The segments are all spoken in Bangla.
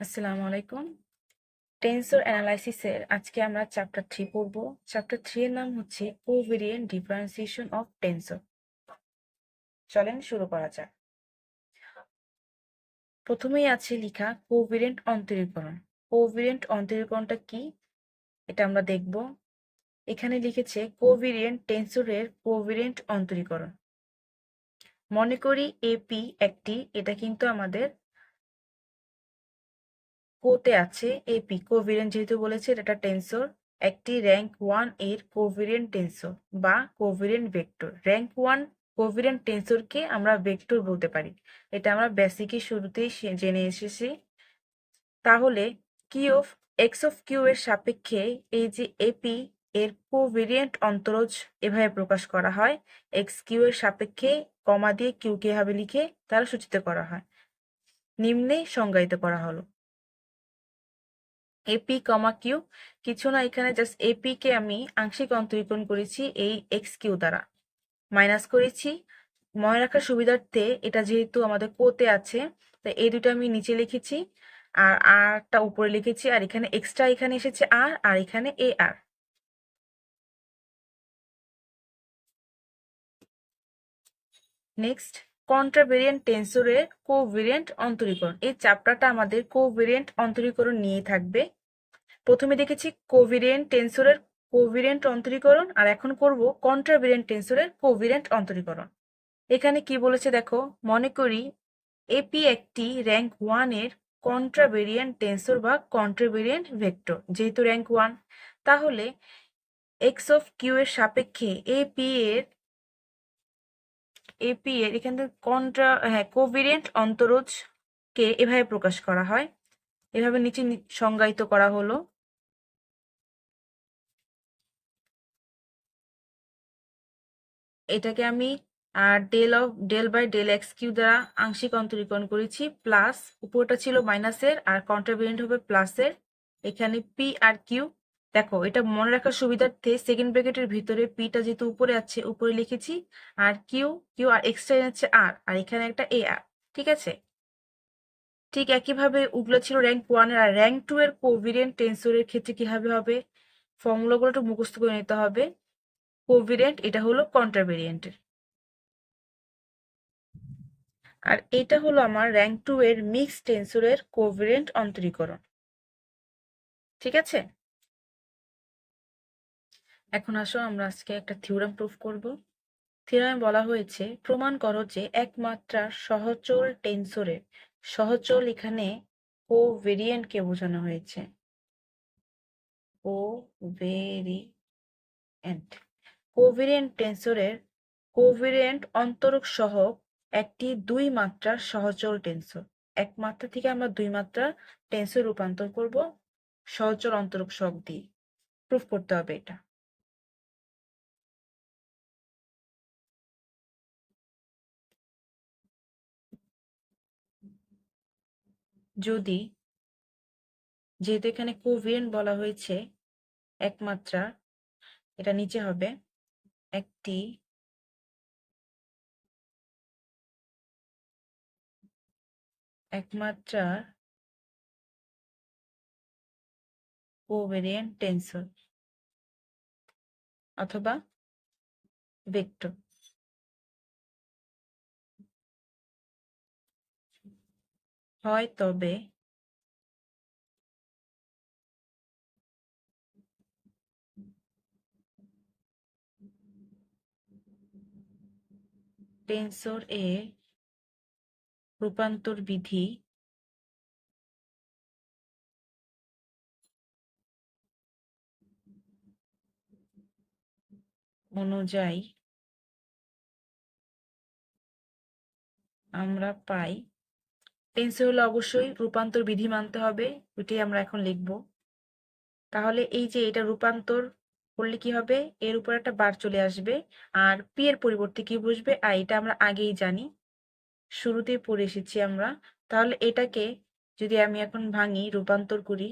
আসসালামু আলাইকুম। টেন্সর অ্যানালাইসিসের আজকে আমরা চ্যাপ্টার থ্রি পড়ব। চ্যাপ্টার থ্রি এর নাম হচ্ছে কোভেরিয়েন্ট ডিফারেন্সিয়েশন অফ টেন্সর চলেন শুরু করা যাক। প্রথমেই আছে লেখা কোভেরিয়েন্ট অন্তরীকরণ। কোভেরিয়েন্ট অন্তরীকরণটা কি? এটা আমরা দেখব। এখানে লিখেছে কোভেরিয়েন্ট টেন্সরের কোভেরিয়েন্ট অন্তরীকরণ। মনে করি এপি একটি, এটা কিন্তু আমাদের কোতে আছে এই পি কোভেরিয়েন্ট যেহেতু বলেছে, এটা টেন্সর একটি র্যাঙ্ক ওয়ানের কোভেরিয়েন্ট টেন্সর বা covariant vector rank one covariant টেন্সরকে আমরা ভেক্টর বলতে পারি। এটা আমরা বেসিকের শুরুতেই জেনে এসেছি। তাহলে কি অফ এক্স অফ কিউ এর সাপেক্ষে এই যে এপি এর কোভেরিয়েন্ট অন্তরজ এভাবে প্রকাশ করা হয় এক্স কিউ এর সাপেক্ষে কমা দিয়ে কিউ কে লিখে তারা সূচিত করা হয়। নিম্নে সংজ্ঞায়িত করা হলো। এপি কমা কিউ কিছু না, এখানে জাস্ট এপি কে আমি আংশিক অন্তরীকরণ করেছি এই এক্স কিউ দ্বারা। মাইনাস করেছি। মনে রাখার সুবিধার্থে এটা যেহেতু আমাদের কোতে আছে, তাই এই দুটো আমি নিচে লিখেছি, আর আরটা উপরে লিখেছি, আর এখানে এক্সট্রা এখানে এসেছে আর আর এখানে এ আর নেক্সট কন্ট্রাভেরিয়েন্ট টেন্সরের কোভেরিয়েন্ট অন্তরীকরণ। এই চ্যাপ্টারটা আমাদের কোভেরিয়েন্ট অন্তরীকরণ নিয়ে থাকবে। প্রথমে দেখেছি কোভিরিয়েন্ট টেন্সরের কোভিরিয়েন্ট অন্তরীকরণ, আর এখন করব কন্ট্রাভেরিয়েন্ট টেন্সরের কোভিরিয়েন্ট অন্তরীকরণ। এখানে কি বলেছে দেখো, মনে করি এপি একটি র্যাঙ্ক ওয়ানের কন্ট্রাভেরিয়েন্ট টেন্সর বা কন্ট্রাভেরিয়েন্ট ভেক্টর যেহেতু র্যাঙ্ক ওয়ান তাহলে এক্স অফ কিউ এর সাপেক্ষে এপি এর এপি এর এখান থেকে কন্ট্রা হ্যাঁ কোভিরিয়েন্ট অন্তরজকে এভাবে প্রকাশ করা হয়। এভাবে নিচে সংজ্ঞায়িত করা হলো। এটাকে আমি del of del by del X Q দ্বারা আংশিক অন্তরীকরণ করেছি প্লাস উপরটা ছিল মাইনাসের আর কন্ট্রাভেরিয়েন্ট হবে প্লাসের এখানে পি আর কিউ দেখো, এটা মনে রাখার সুবিধার্থে সেকেন্ড ব্র্যাকেটের ভিতরে পিটা যেহেতু উপরে আছে, উপরে লিখেছি, আর কিউ কিউ আর এক্সট্রা হচ্ছে আর আর এখানে একটা এ আর ঠিক আছে? ঠিক একইভাবে ওগুলো ছিল র্যাঙ্ক ওয়ানের আর র্যাঙ্ক টু এর কোভিরিয়েন্ট টেন্সরের ক্ষেত্রে কীভাবে হবে? ফর্মুলাগুলো একটু মুখস্থ করে নিতে হবে। কোভিরিয়েন্ট এটা হলো কন্ট্রাভেরিয়েন্টের আর এটা হলো আমার র্যাঙ্ক টু এর মিক্স টেন্সরের কোভিরিয়েন্ট অন্তরীকরণ। ঠিক আছে? এখন আসো, আমরা আজকে একটা থিওরাম প্রুফ করব। থিওরামে বলা হয়েছে, প্রমাণ করো যে একমাত্রার সহচল টেন্সরের সহচল এখানে কোভেরিয়েন্টকে বোঝানো হয়েছে। কোভেরিয়েন্ট কোভেরিয়েন্ট টেন্সরের কোভেরিয়েন্ট অন্তরক সহ একটি দুই মাত্রার সহচল টেন্সর এক মাত্রা থেকে আমরা দুই মাত্রা টেন্সর রূপান্তর করব, সহচল অন্তরক সহগ দিয়ে প্রুফ করতে হবে এটা। যদি যেহেতু এখানে কোভিয়েন্ট বলা হয়েছে একমাত্রা এটা নিচে হবে। একটি একমাত্রার কোভেরিয়েন্ট টেন্সর অথবা ভেক্টর হয় তবে টেন্সর এ রূপান্তর বিধি অনুযায়ী আমরা পাই। টেন্সর হলে অবশ্যই রূপান্তর বিধি মানতে হবে, ওইটাই আমরা এখন লিখব। তাহলে এই যে এটা রূপান্তর করলে কি হবে? এর উপর একটা বার চলে আসবে। আর পি এর পরিবর্তে কি বসবে আর এটা আমরা আগেই জানি। শুরুতেই পড়ে এসেছি আমরা। তাহলে এটাকে যদি আমি এখন ভাঙি, রূপান্তর করি,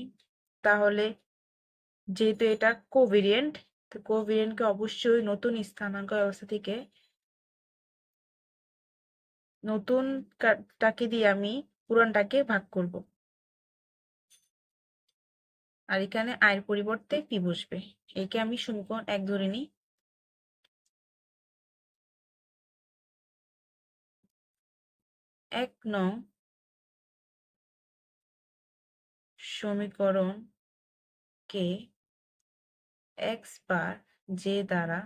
তাহলে যেহেতু এটা কোভেরিয়েন্ট তো কোভেরিয়েন্টকে অবশ্যই নতুন স্থানাঙ্ক ব্যবস্থা থেকে নতুন টাকে দিয়ে আমি পুরানটাকে ভাগ করব। আর এখানে আয়ের পরিবর্তে পি বসবে। একে আমি সমীকরণ এক ধরে নিই। এক নং সমীকরণ কে এক্স বার যে দ্বারা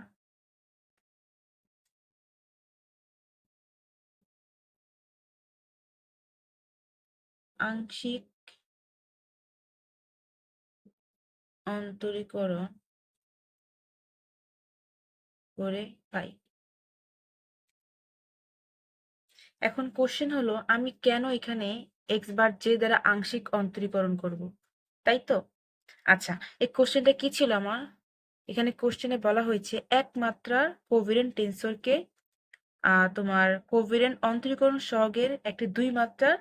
আংশিক অন্তরীকরণ করে পাই। এখন কোশ্চেন হলো, আমি কেন এখানে এক্স বার জে দ্বারা আংশিক অন্তরীকরণ করব? তাই তো? আচ্ছা এই কোশ্চেনটা কি ছিল আমার? এখানে কোশ্চেনে বলা হয়েছে এক মাত্রার কোভিরেন্ট টেন্সরকে তোমার কোভিরেন্ট অন্তরীকরণ সহগের একটি দুই মাত্রার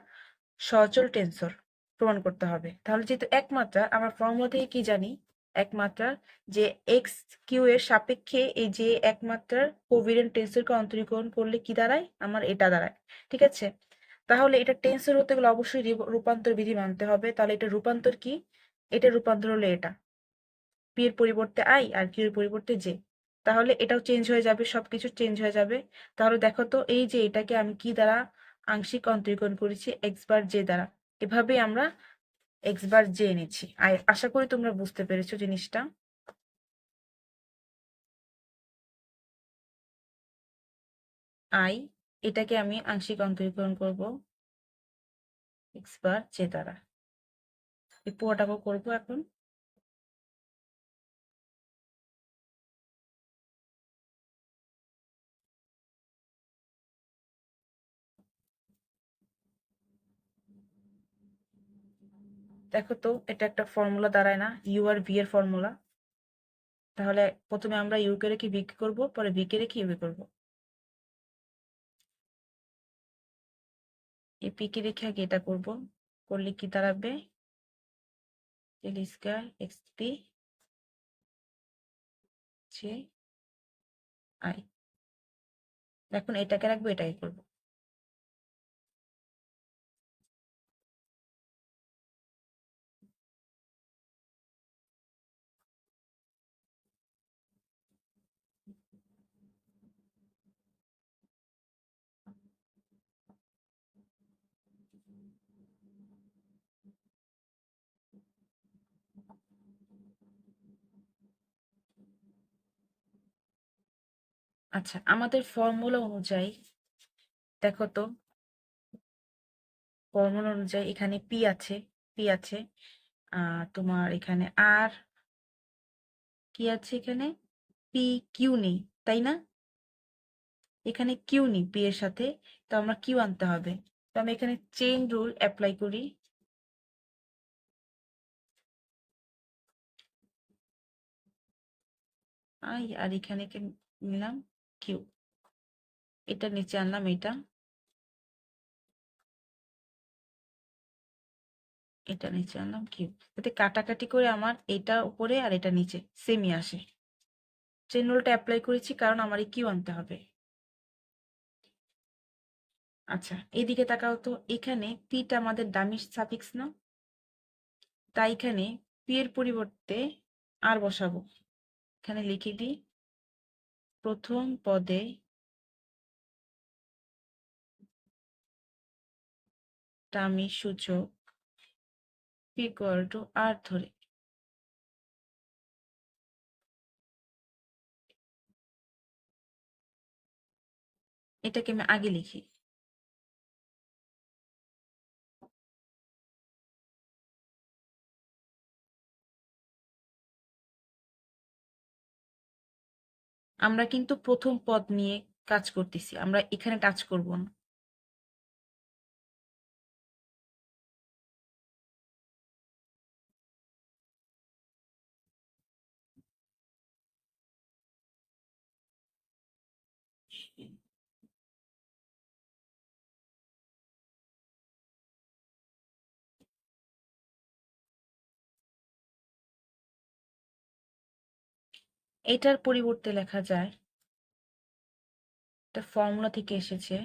সচল টেন্সর প্রমাণ করতে হবে। তাহলে যেহেতু এক মাত্রা আমরা ফর্মুলা থেকে কি জানি? এক মাত্রার যে এক্স কিউ এর সাপেক্ষে এই যে এক মাত্রার কোভিরেন্ট টেন্সরকে অন্তরীকরণ করলে কি দাঁড়ায়? আমার এটা দাঁড়ায়। ঠিক আছে? তাহলে এটা টেন্সর হতে গেলে অবশ্যই রূপান্তর বিধি মানতে হবে। তাহলে এটা রূপান্তর কি? এটা রূপান্তর হলো এটা। পি এর পরিবর্তে আই আর কিউ এর পরিবর্তে জে তাহলে এটাও চেঞ্জ হয়ে যাবে, সবকিছু চেঞ্জ হয়ে যাবে। তাহলে দেখো তো, এই যে এটাকে আমি কি দ্বারা আংশিক অন্তরীকরণ করেছি? এক্স বার জে দ্বারা। এভাবেই আমরা এক্স বার জে এনেছি আশা করি তোমরা বুঝতে পেরেছ জিনিসটা। আই এটাকে আমি আংশিক অন্তরীকরণ করব। এক্স বার জে দ্বারা। এই পুরোটাকে করব এখন। দেখো তো, এটা একটা ফর্মুলা দাঁড়ায় না ইউ আর ভি এর ফর্মুলা তাহলে প্রথমে আমরা ইউ কে রেখে ভি করব, পরে ভি কে রেখে ইউ করব। এই পি কে রেখে আগে এটা করব, করলে কি দাঁড়াবে? এল এক্স পি আই এখন এটাকে রাখব এটাই করব। আচ্ছা আমাদের ফর্মুলা অনুযায়ী দেখো তো। ফর্মুলা অনুযায়ী এখানে পি আছে পি আছে তোমার এখানে আর কি আছে এখানে? পি কিউ নেই, তাই না? এখানে কিউ নেই পি এর সাথে, তো আমরা কিউ আনতে হবে। তো আমি এখানে চেইন রুল অ্যাপ্লাই করি। আর এখানে নিলাম? কিউ। এটা নিচে আনলাম এটা এটা নিচে আনলাম, কিউ। যাতে কাটাকাটি করে আমার এটা উপরে আর এটা নিচে সেমই আসে। চেন অ্যাপ্লাই করেছি কারণ আমার কিউ আনতে হবে। আচ্ছা এদিকে তাকাও তো, এখানে পিটা আমাদের ডামিস সাফিক্স না? তাই এখানে পি এর পরিবর্তে আর বসাবো। এখানে লিখে দিই। প্রথম পদে টামি সূচক ইকুয়াল টু আর ধরে। এটাকে আমি আগে লিখি। আমরা কিন্তু প্রথম পদ নিয়ে কাজ করতেছি আমরা এখানে টাচ করব না। এটার পরিবর্তে লেখা যায় এটা ফর্মুলা থেকে এসেছে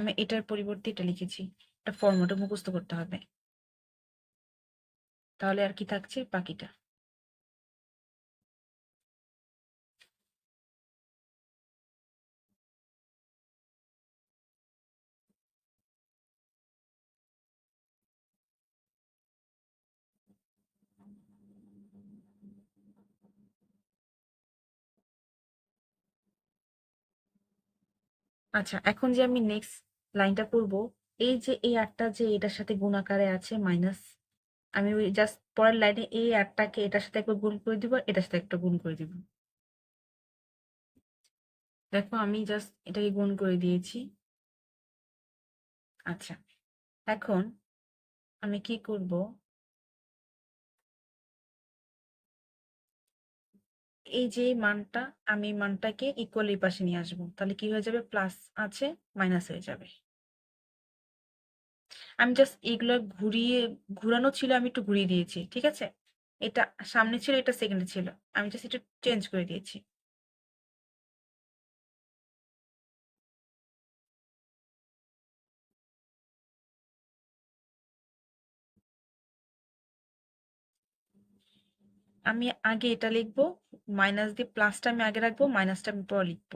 আমি এটার পরিবর্তে এটা লিখেছি। এটা ফর্মটা মুখস্থ করতে হবে। তাহলে আর কি থাকছে? বাকিটা। আচ্ছা এখন যে আমি নেক্সট লাইনটা করব এই যে এই আটটা যে এটার সাথে গুণ আকারে আছে মাইনাস আমি ওই জাস্ট পরের লাইনে এই আটটাকে এটার সাথে একবার গুণ করে দিব, এটার সাথে একটা গুণ করে দিব। দেখো আমি জাস্ট এটাকে গুণ করে দিয়েছি। আচ্ছা এখন আমি কি করব? এই যে মানটা, আমি মানটাকে ইকুয়াল এই পাশে নিয়ে আসব। তাহলে কি হয়ে যাবে? প্লাস আছে মাইনাস হয়ে যাবে। আমি জাস্ট এগুলো ঘুরিয়ে, ঘুরানো ছিল, আমি একটু ঘুরিয়ে দিয়েছি, ঠিক আছে? এটা সামনে ছিল, এটা সেকেন্ডে ছিল। আমি জাস্ট এটা চেঞ্জ করে দিয়েছি। আমি আগে এটা লিখব মাইনাস দিয়ে প্লাসটা আমি আগে রাখব মাইনাসটা আমি পরে লিখব।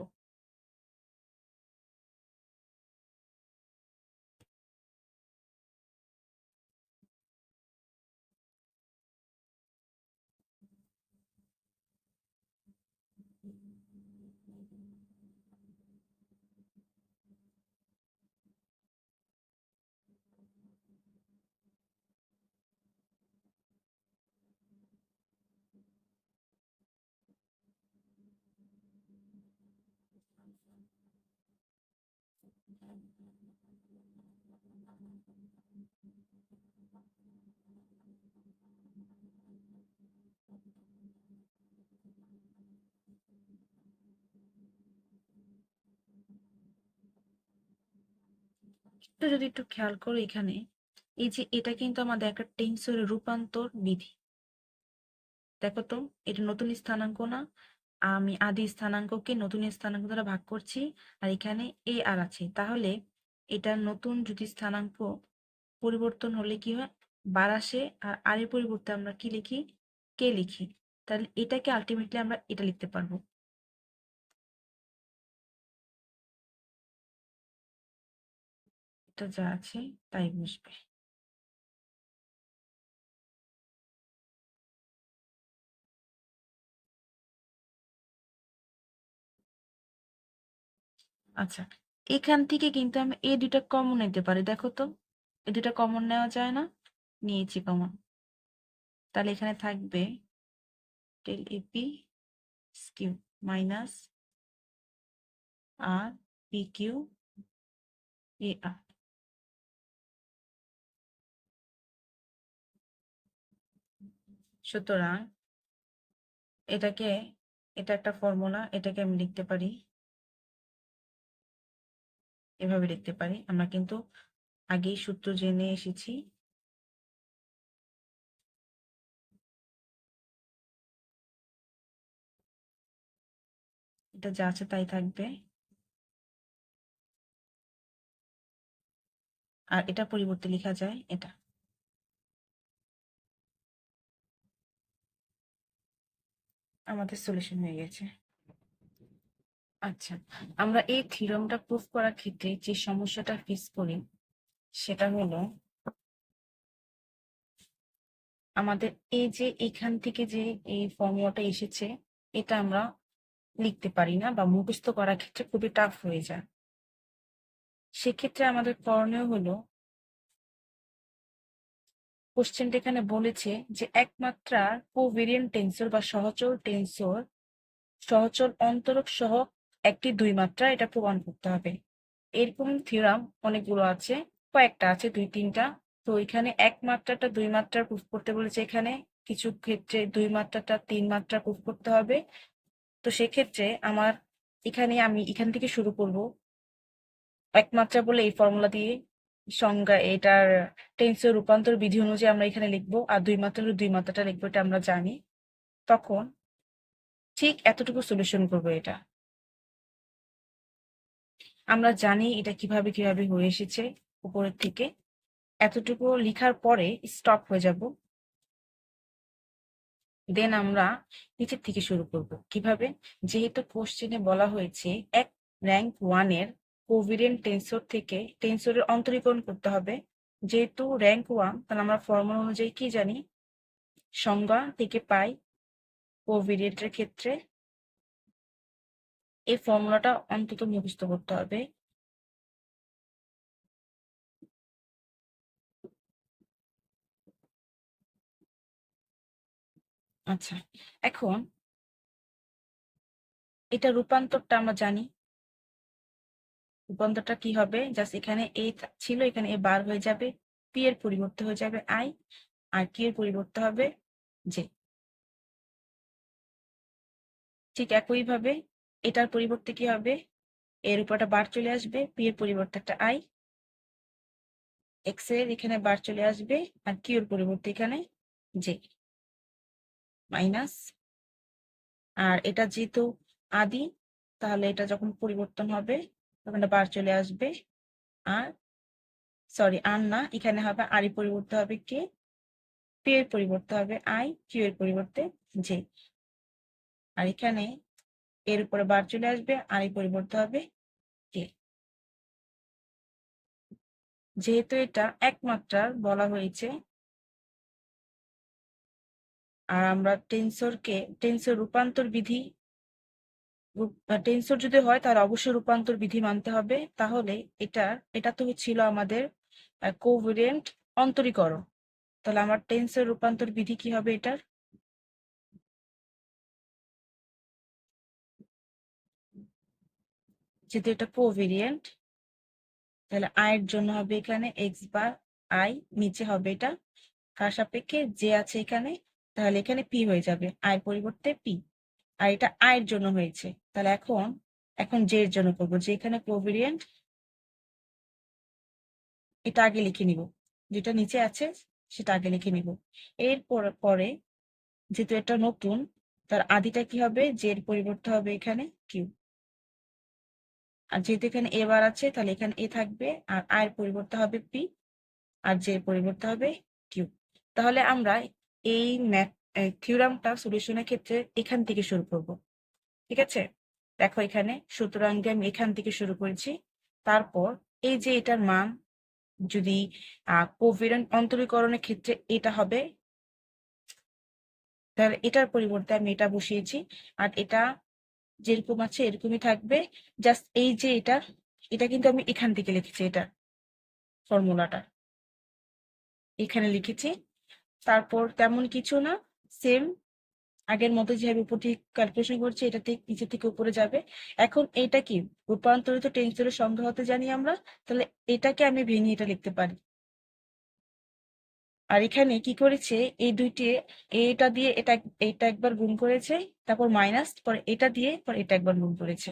যদি একটু খেয়াল করো এখানে, এই যে এটা কিন্তু আমাদের একটা টেন্সরের রূপান্তর বিধি। দেখো তো, এটা নতুন স্থানাঙ্ক না আমি আদি স্থানাঙ্ককে নতুন স্থানাঙ্ক দ্বারা ভাগ করছি, আর এখানে এ আর আছে। তাহলে এটা নতুন যদি স্থানাঙ্ক পরিবর্তন হলে কি হয়? বার আসে, আর আর এর পরিবর্তে আমরা কি লিখি? কে লিখি। তাহলে এটাকে আলটিমেটলি আমরা এটা লিখতে পারব। এটা যা আছে তাই বসবে। আচ্ছা এখান থেকে কিন্তু আমি এই দুটা কমন নিতে পারি। দেখো তো এই দুটা কমন নেওয়া যায় না, নিয়েছি কমন তাহলে এখানে থাকবে টেল AP skew minus R P Q A R সুতরাং এটাকে, এটা একটা ফর্মুলা এটাকে আমি লিখতে পারি এভাবে লিখতে পারি। আমরা কিন্তু আগেই সূত্র জেনে এসেছি। এটা যা আছে তাই থাকবে। আর এটা পরিবর্তে লেখা যায় এটা। আমাদের সলিউশন হয়ে গেছে। আচ্ছা আমরা এই থিওরামটা প্রুফ করার ক্ষেত্রে যে সমস্যাটা ফেস করি, সেটা হলো আমাদের এই যে এখান থেকে যে এই ফর্মুলাটা এসেছে, এটা আমরা লিখতে পারি না বা মুখস্থ করার ক্ষেত্রে খুবই টাফ হয়ে যায়। সেক্ষেত্রে আমাদের করণীয় হলো কোশ্চেনটা এখানে বলেছে যে একমাত্রার কোভেরিয়েন্ট টেন্সর বা সহচল টেন্সর সহচল অন্তরক সহ একটি দুই মাত্রা এটা প্রমাণ করতে হবে। এরকম থিওরাম অনেকগুলো আছে, কয়েকটা আছে, দুই, তিনটা। তো এখানে এক মাত্রাটা দুই মাত্রা প্রুফ করতে বলেছে এখানে, কিছু ক্ষেত্রে দুই মাত্রাটা তিন মাত্রা প্রুফ করতে হবে। তো সেক্ষেত্রে আমার এখানে আমি এখান থেকে শুরু করব। এক মাত্রা বলে এই ফর্মুলা দিয়ে সংজ্ঞা, এটার টেন্সের রূপান্তর বিধি অনুযায়ী আমরা এখানে লিখব, আর দুই মাত্রা হলে দুই মাত্রাটা লিখব, এটা আমরা জানি। তখন ঠিক এতটুকু সলিউশন করব এটা। আমরা জানি এটা কীভাবে কীভাবে হয়ে এসেছে উপরের থেকে। এতটুকু লিখার পরে স্টপ হয়ে যাব। দেন আমরা নিচের থেকে শুরু করব। কীভাবে? যেহেতু কোশ্চেনে বলা হয়েছে, এক র্যাঙ্ক ওয়ানের কোভিডেন্ট টেন্সর থেকে টেন্সরের অন্তরীকরণ করতে হবে। যেহেতু র্যাঙ্ক ওয়ান তাহলে আমরা ফর্মুলা অনুযায়ী কি জানি? সংজ্ঞা থেকে পাই কোভিডেন্টের ক্ষেত্রে এই ফর্মুলাটা অন্তত মুখস্থ করতে হবে। আচ্ছা এখন এটা রূপান্তরটা আমরা জানি। রূপান্তরটা কি হবে? জাস্ট এখানে এ ছিল, এখানে এ বার হয়ে যাবে। পি এর পরিবর্তে হয়ে যাবে আই আর কি এর পরিবর্তে হবে জে ঠিক একইভাবে এটার পরিবর্তে কি হবে? এর উপর একটা বার চলে আসবে পি এর পরিবর্তে একটা আই এক্সের এখানে বার চলে আসবে আর কিউ এর পরিবর্তে এখানে জে মাইনাস আর এটা যেহেতু আদি, তাহলে এটা যখন পরিবর্তন হবে, তখন এটা বার চলে আসবে। আর সরি আর না, এখানে হবে আরই পরিবর্তে হবে কে পি এর পরিবর্তে হবে আই কিউ এর পরিবর্তে জে আর এখানে এর উপরে বার চলে আসবে, আর এই পরিবর্তে হবে কে। যেহেতু এটা একমাত্রার বলা হয়েছে, আর আমরা টেন্সরকে টেন্সর রূপান্তর বিধি টেন্সর যদি হয় তাহলে অবশ্যই রূপান্তর বিধি মানতে হবে। তাহলে এটা এটা তো ছিল আমাদের কোভিডেন্ট অন্তরীকরণ। তাহলে আমার টেন্সর রূপান্তর বিধি কি হবে এটার? যেহেতু এটা কোভেরিয়েন্ট তাহলে আয়ের জন্য হবে এখানে এক্স বার আই নিচে হবে এটা। কার সাপেক্ষে যে আছে এখানে, তাহলে এখানে পি হয়ে যাবে আয়ের পরিবর্তে পি আর এটা আয়ের জন্য হয়েছে, তাহলে এখন এখন জে এর জন্য করব। যে এখানে কোভেরিয়েন্ট এটা আগে লিখে নিব। যেটা নিচে আছে, সেটা আগে লিখে নিব। এর পরে যেহেতু এটা নতুন, তার আদিটা কি হবে? জে এর পরিবর্তে হবে এখানে কিউ আর যেহেতু এখানে এ বার আছে, তাহলে এখানে এ থাকবে, আর আয়ের পরিবর্তে হবে পি আর জে পরিবর্তে হবে কিউ তাহলে আমরা এই থিওরামটা সলিউশনের ক্ষেত্রে এখান থেকে শুরু করব। ঠিক আছে? দেখো এখানে, সুতরাং আমি এখান থেকে শুরু করেছি, তারপর এই যে এটার মান, যদি কোভিডেন্ট অন্তরীকরণের ক্ষেত্রে এটা হবে, তাহলে এটার পরিবর্তে আমি এটা বসিয়েছি, আর এটা যেরকম আছে এরকমই থাকবে। জাস্ট এই যে এটা এটা কিন্তু আমি এখান থেকে লিখেছি এটা ফর্মুলাটা এখানে লিখেছি। তারপর তেমন কিছু না সেম আগের মতো যেভাবে উপর থেকে ক্যালকুলেশন করছি, এটা থেকে নিচে থেকে উপরে যাবে। এখন এটা কি? রূপান্তরিত টেন্সরের সংখ্যা হতে জানি আমরা, তাহলে এটাকে আমি ভেঙে এটা লিখতে পারি। আর এখানে কি করেছে? এই দুইটি, এটা দিয়ে এটা এটা একবার গুণ করেছে, তারপর মাইনাস পরে এটা দিয়ে, পর এটা একবার গুণ করেছে।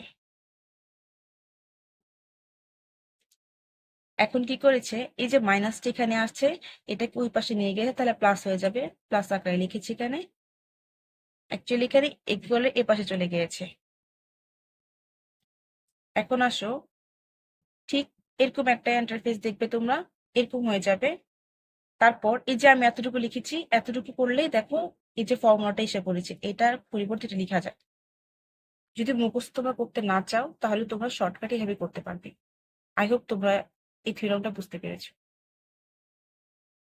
এখন কি করেছে? এই যে মাইনাসটা এখানে আসছে এটাকে ওই পাশে নিয়ে গেছে, তাহলে প্লাস হয়ে যাবে। প্লাস আকারে লিখেছি এখানে। অ্যাকচুয়ালি এখানে ইকুয়ালের এ পাশে চলে গিয়েছে। এখন আসো। ঠিক এরকম একটা ইন্টারফেস দেখবে তোমরা, এরকম হয়ে যাবে। তারপর এই যে আমি এতটুকু লিখেছি, এতটুকু করলেই দেখো এই যে ফর্মুলাটা এসে পড়েছে, এটার পরিবর্তে এটা লেখা যায় যদি মুখস্থ তোমরা করতে না চাও, তাহলে তোমরা শর্টকাটে এভাবে করতে পারবে। আই হোপ তোমরা এই থিওরামটা বুঝতে পেরেছ।